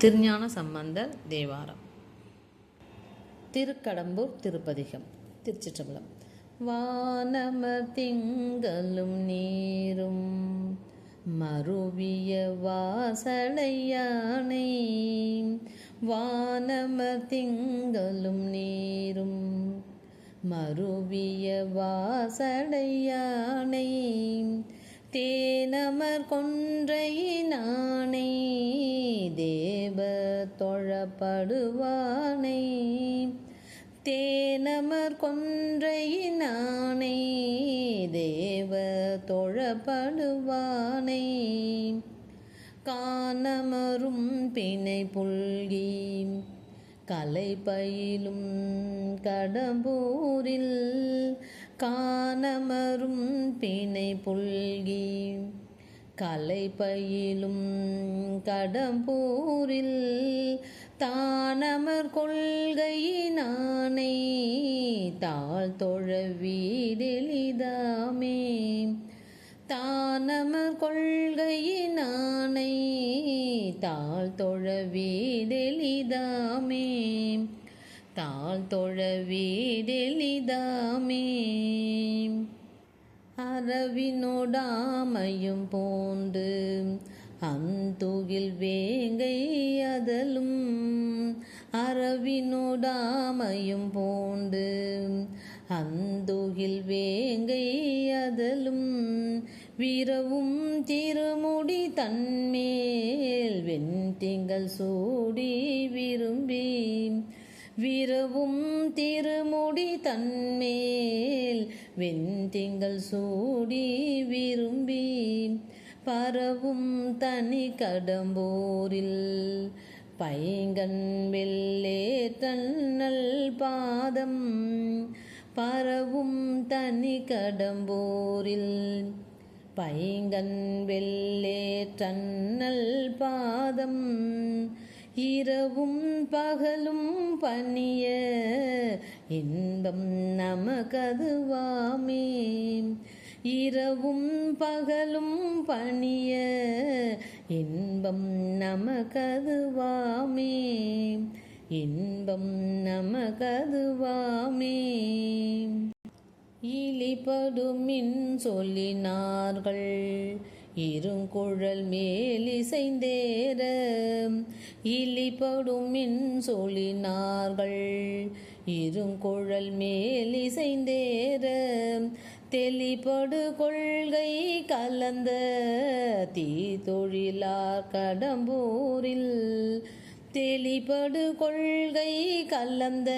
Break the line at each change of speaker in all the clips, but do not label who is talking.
திருஞான சம்பந்த தேவாரம். திருக்கடம்பூர் திருப்பதிகம் திருச்சிற்றம்பலம். வானமர் திங்களும் நீரும் மருவிய வாசலையானை வானமர் திங்களும் நீரும் மருவிய வாசடையானை தேனமர் கொன்றையினானை படுவானை. தேனமர் கொன்றையினானை தேவ தொழப்படுவானை காணமரும் பிணை புல்கி கலை பயிலும் கடம்பூரில் காணமரும் பிணை புல்கி கலை பயிலும் கடம்பூரில் தானமர் கொள்கையினானை தாழ் தொழ வீடெளிதாமே தானமர் கொள்கையினானை தாழ் தொழ வீடெளிதாமே தாழ் தொழ வீடெளிதாமே அரவினோடாமையும் போந்து அந்துகில் வேங்கை அதலும் அரவினோடாமையும் போண்டு. அந்துகில் வேங்கை அதலும் விரவும் திருமுடி தன்மேல் வெண்திங்கள் சூடி விரும்பி விரவும் திருமுடி தன்மேல் வெண்திங்கள் சூடி விரும்பி பரவும் தனி கடம்போரில் பைங்கன் வெள்ளே தன்னல் பாதம் பரவும் தனி கடம்போரில் பைங்கன் வெள்ளே தன்னல் பாதம் இரவும் பகலும் பனிய இன்பம் நமக்கதுவாமே இரவும் பகலும் பணிய இன்பம் நமக்கதுவாமே இன்பம் நமக்கதுவாமே இழிபடுமின் சொல்லினார்கள் இருங்குழல் மேலிசைந்தேர இழிபடுமின் சொல்லினார்கள் இருங்குழல் மேலிசைந்தேர தெளிபடு கொள்கை கலந்த தீ தொழிலார் கடம்பூரில். தெளிபடு கொள்கை கலந்த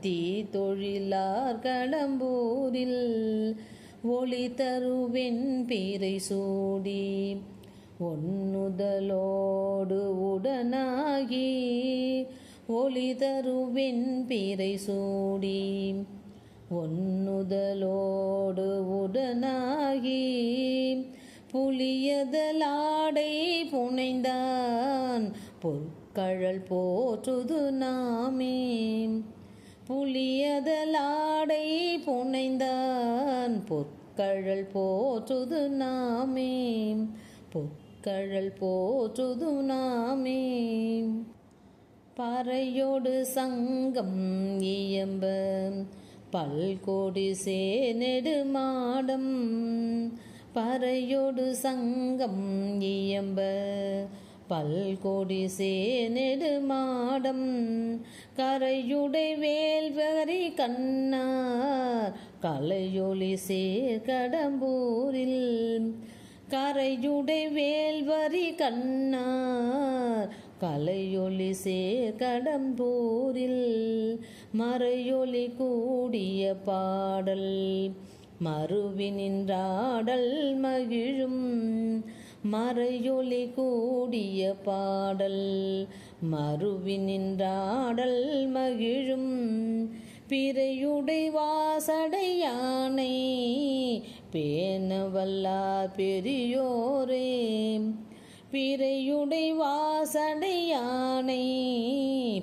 தீ தொழிலார் கடம்பூரில். ஒளி தருவின் பீரை சூடி ஒன்னுதலோடு உடனாகி. ஒளி தருவின் பீரை சூடி ஒன்னுதலோடு உடனாகி புலியதலாடை புனைந்தான். பொற்கழல் போற்றுது நாமே. புலியதலாடை புனைந்தான். பொற்கழல் போற்றுது நாமே. பொற்கழல் போற்றுது நாமே. பறையோடு சங்கம் இயம்ப பல்கோடி சேனெடு மாடம் பறையோடு சங்கம் இயம்ப. பல்கோடி சேனெடு மாடம் கரையுடை வேல்வரி கண்ணார் கலையொளி சேர்கடம்பூரில். கரையுடை வேல்வரி கண்ணார் கலையொளி சேர்கடம்பூரில். மறையொலி கூடிய பாடல் மறுவி நின்றாடல் மகிழும். மறையொலி கூடிய பாடல் மறுவி நின்றாடல் மகிழும். பிறையுடை வாசடையானை பேணவல்லார் பெரியோரே. பிறையுடை வாசடையானை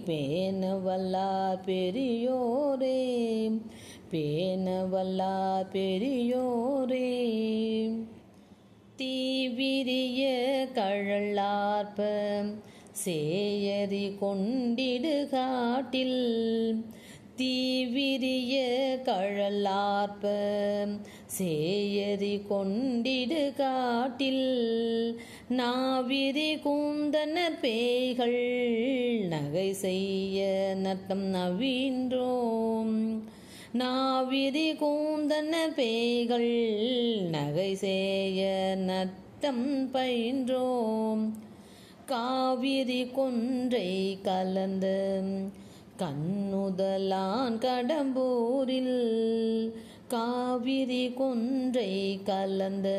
பேணவல்லார் பெரியோரே பேணவல்லார் பெரியோரே. தீவிரிய கழலார்ப்ப சேயறி கொண்டிடு காட்டில் தீவிரிய கழலார்ப்ப சேயறி கொண்டிடு காட்டில் நாவிரி கூந்தனர் பேய்கள் நகை செய்ய நட்டம் நவீன்றோம். நாவிரி கூந்தனர் பேய்கள் நகை செய்ய நட்டம் பயின்றோம். காவிரி கொன்றை கலந்த கண்ணுதலான் கடம்பூரில் காவிரி கொன்றை கலந்த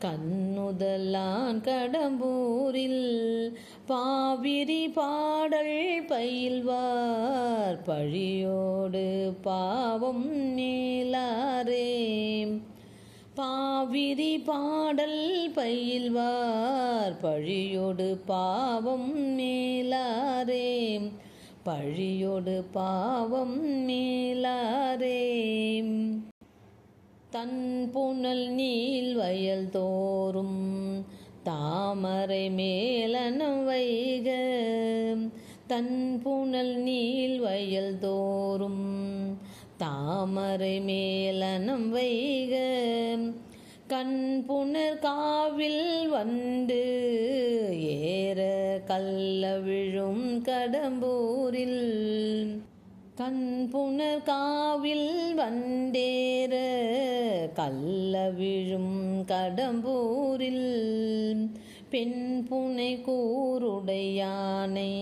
கண்ணுதலான் கடம்பூரில் பாவிரி பாடல் பயில்வார். பழியோடு பாவம் நீலாரே பாவிரி பாடல் பயில்வார். பழியோடு பாவம் மேலாரே பழியோடு பாவம் மேலாரே தன் புனல் நீள் வயல் தோறும் தாமரை மேலனம் வைக. தன் புனல் நீள் வயல் தோறும் தாமரை மேலனம் வைக. கண் புனர் காவில் வண்டு ஏற கல்ல விழும் கடம்பூரில் கண் புனர் காவில் வண்டேற கல்ல விழும் கடம்பூரில் பெண் புனை கூருடையானை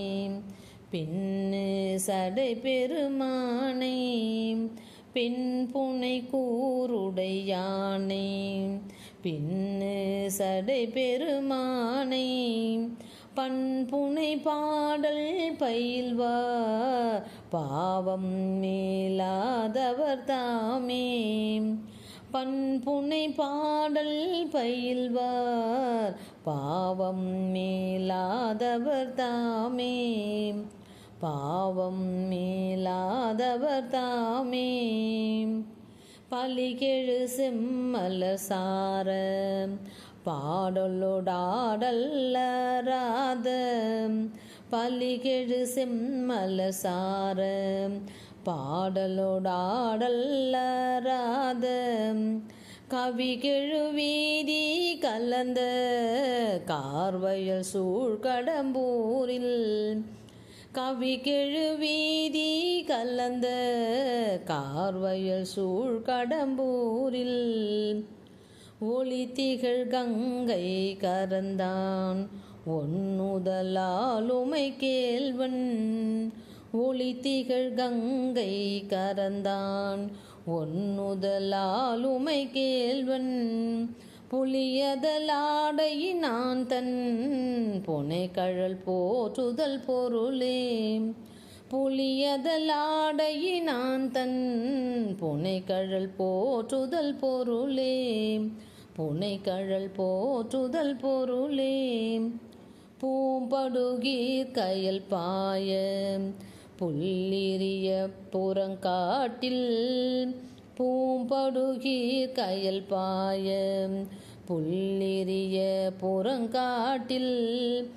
பின்னு சடை பெருமானை பெண் புனை கூருடையானை பின்னு சடை பெருமானை பண்புனை பாடல் பயில்வா பாவம் மேலாதவர் தாமே பண்புனை பாடல் பயில்வார் பாவம் மேலாதவர் தாமே பாவம் மேலாதவர் தாமே பலிகெழு செம்மலர் சார பாடலோடாடல்லராத பலிகெழு செம்மல சார பாடலோடாடல்லராத கவிகெழு வீதி கலந்த கார்வயல் சூழ்கடம்பூரில். கவிகெழு வீதி கலந்த கார்வயல் சூழ்கடம்பூரில். ஒளி திகழ் கங்கை கரந்தான். ஒன்னுதலாலுமை கேள்வன். ஒளி திகழ் கங்கை கரந்தான். ஒன்னுதலாலுமை கேள்வன். புலியதலாடையினான் தன் புனை கழல் போற்றுதல் பொருளே. புலியதலாடையினான் தன் புனை கழல் போற்றுதல் பொருளே. புனை கழல் போற்றுதல் பொருளே. பூம்படுகீர் கயல் பாய. புல்லிரிய புறங்காட்டில் பூம்படுகீர் கயல் பாய. புல்லிரிய புறங்காட்டில்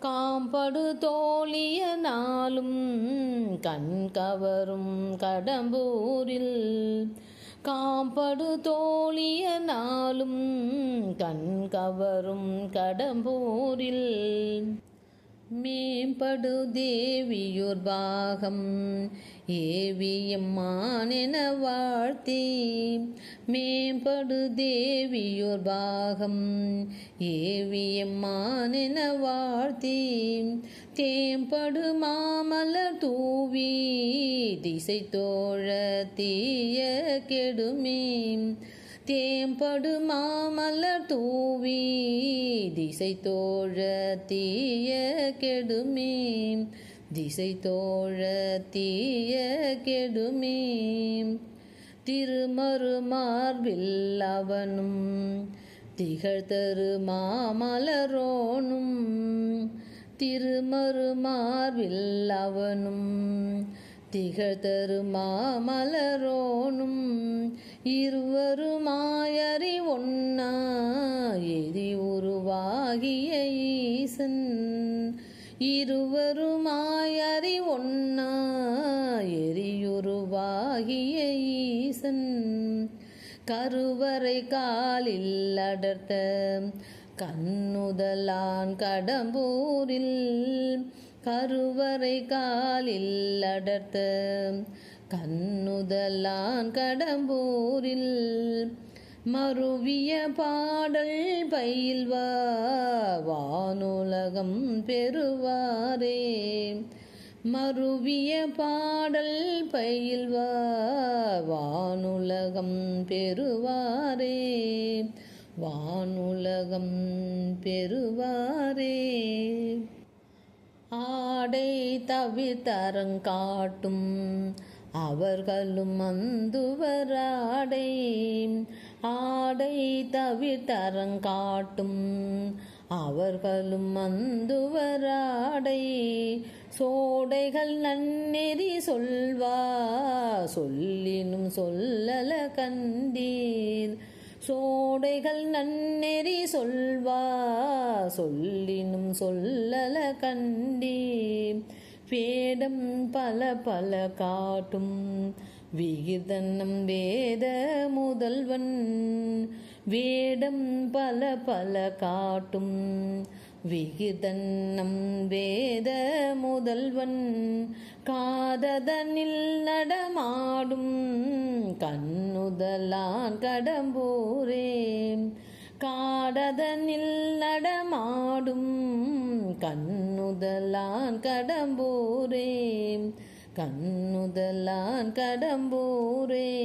காம்படு தோழிய நாளும் கண் கவரும் கடம்பூரில். காம்படு தோழிய நாளும் கண் கவரும் கடம்பூரில் மேம்படு தேவியோர் பாகம் ஏவியம்மானென வாழ்த்தி மேம்படு தேவியோர் பாகம் ஏவியம்மானென வாழ்த்தி தேம்படு மாமலர் தூவி திசை தோழ தீய கெடுமே. தேம்படு மாமலர் தூவி திசை தோழ தீய கெடுமே. திசை தோழ தீய கெடுமே. திருமருமார்பில் அவனும் திகழ்தரு மாமலரோனும் திருமறு மார்பில் அவனும் திகழ்தரு மாமலரோனும் இருவருமாயறி ஒன்னா எரி உருவாகிய ஈசன். இருவருமாயறி ஒன்னா எரியுருவாகிய ஈசன். கருவறை காலில் அடர்த்த கண்ணுதலான் கடம்பூரில் கருவறை காலில் அடர்த்த கண்ணுதலான் கடம்பூரில் மருவிய பாடல் பயில்வா வானுலகம் பெறுவாரே. மருவிய பாடல் பயில்வா வானுலகம் பெறுவாரே. வானுலகம் பெறுவாரே. ஆடை தவிர்த்தரங்காட்டும் அவர்களும் அந்துவராடை ஆடை தவிர்த்தரங்காட்டும் அவர்களும் அந்துவராடை சோடைகள் நன்னெறி சொல்வா. சொல்லினும் சொல்லல கண்டீர். சோடைகள் நன்னெறி சொல்வா சொல்லினும் சொல்லல கண்டி வேடம் பல பல காட்டும் விகிதன்னம் வேத முதல்வன். வேடம் பல பல காட்டும் விகிதன்னம் வேத முதல்வன் காததனில் நடமாடும் கண்ணுதலான் கடம்பூரே. காடதனில் நடமாடும் கண்ணுதலான் கடம்பூரே. கண்ணுதலான் கடம்பூரே.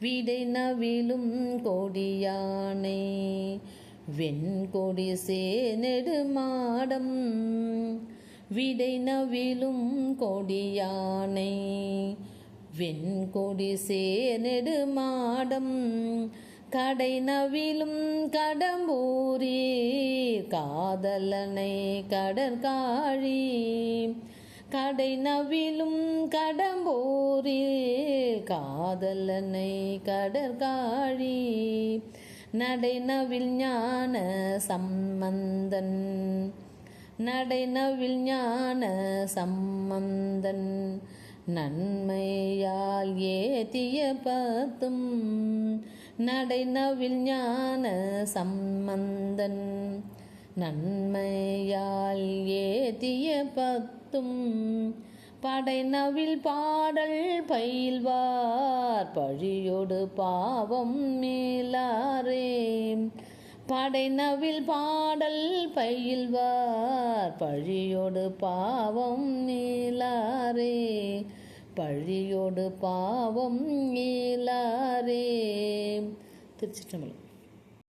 விடை நவிலும் கொடியானே. வெண்கொடி சேனெடுமாடம் விடை நவிலும் கொடியானை. வெண்கொடி சேனெடுமாடம் கடை நவிலும் கடம்பூரி. காதலனை கடற்காழி கடை நவிலும் கடம்பூரி. காதலனை கடற்காழி நடைநவில் ஞான சம்பந்தன். நடைநவில் ஞான சம்பந்தன். நன்மையால் ஏத்திய பத்தும். நடைநவில் ஞான சம்பந்தன். நன்மையால் ஏத்திய பத்தும். படைநவில் பாடல் பயில்வார். பழியோடு பாவம் மேலாரே. படைநவில் பாடல் பயில்வார். பழியோடு பாவம் மேலாரே. பழியோடு பாவம் மேலாரே. திருச்சிற்றம்பலம்.